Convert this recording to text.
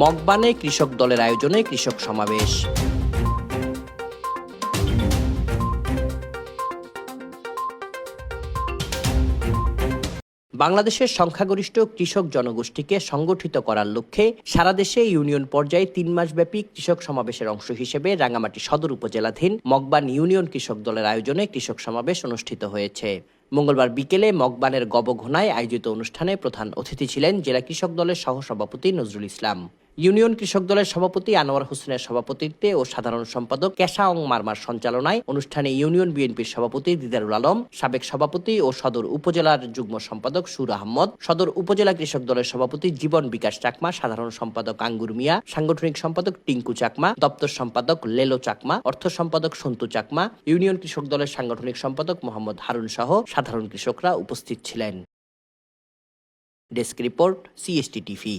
মগবানে কৃষক দলের আয়োজনে কৃষক সমাবেশ। বাংলাদেশের সংখ্যাগরিষ্ঠ কৃষক জনগোষ্ঠীকে সংগঠিত করার লক্ষ্যে সারা দেশে ইউনিয়ন পর্যায়ে তিন মাসব্যাপী কৃষক সমাবেশের অংশ হিসেবে রাঙামাটি সদর উপজেলাধীন মগবান ইউনিয়ন কৃষক দলের আয়োজনে কৃষক সমাবেশ অনুষ্ঠিত হয়েছে। মঙ্গলবার বিকেলে মগবানের গবঘনায় আয়োজিত অনুষ্ঠানে প্রধান অতিথি ছিলেন জেলা কৃষক দলের সহসভাপতি নজরুল ইসলাম। ইউনিয়ন কৃষক দলের সভাপতি আনোয়ার হোসেনের সভাপতিত্বে ও সাধারণ সম্পাদক কেশা অং মারমার সঞ্চালনায় অনুষ্ঠানে ইউনিয়ন বিএনপির সভাপতি দিদারুল আলম, সাবেক সভাপতি ও সদর উপজেলার যুগ্ম সম্পাদক সুর আহমদ, সদর উপজেলা কৃষক দলের সভাপতি জীবন বিকাশ চাকমা, সাধারণ সম্পাদক আঙ্গুর মিয়া, সাংগঠনিক সম্পাদক টিঙ্কু চাকমা, দপ্তর সম্পাদক লেলো চাকমা, অর্থ সম্পাদক সন্তু চাকমা, ইউনিয়ন কৃষক দলের সাংগঠনিক সম্পাদক মোহাম্মদ হারুন সহ সাধারণ কৃষকরা উপস্থিত ছিলেন। Desk report, CST TV.